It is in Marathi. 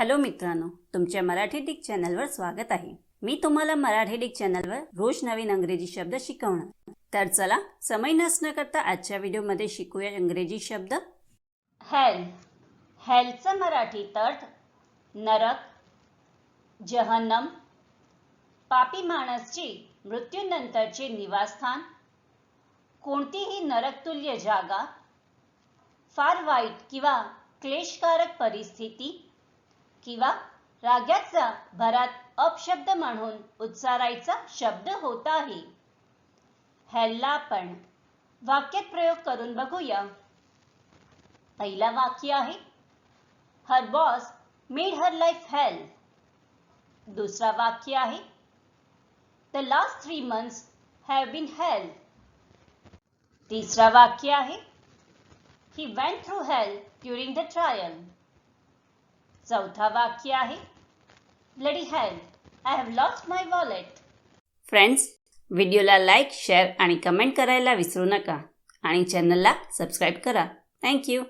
हॅलो मित्रांनो तुमच्या मराठी डिक चॅनलवर स्वागत आहे. मी तुम्हाला मराठी डिक चॅनलवर रोज नवीन अंग्रेजी शब्द शिकवणार. तर चला समय नसणं करता आजच्या व्हिडिओमध्ये शिकूया इंग्रजी शब्द. हेल. हेलचं मराठी तर्थ नरक जहन्नम पापी माणसची मृत्यूनंतरचे निवासस्थान कोणतीही नरकतुल्य जागा फार वाईट किंवा क्लेशकारक परिस्थिती किंवा रागाचा भरात अपशब्द म्हणून उच्चारायचा शब्द होत आहे. हेलला आपण वाक्यात प्रयोग करून बघूया. पहिला वाक्य आहे her boss made her life hell दुसरा वाक्य आहे the last three months have been hell तिसरा वाक्य आहे he went through hell during the trial चौथा वाक्य आहे. Bloody hell I have lost my wallet friends व्हिडिओला लाईक शेअर आणि कमेंट करायला विसरू नका. आणि चॅनलला सबस्क्राईब करा. थँक्यू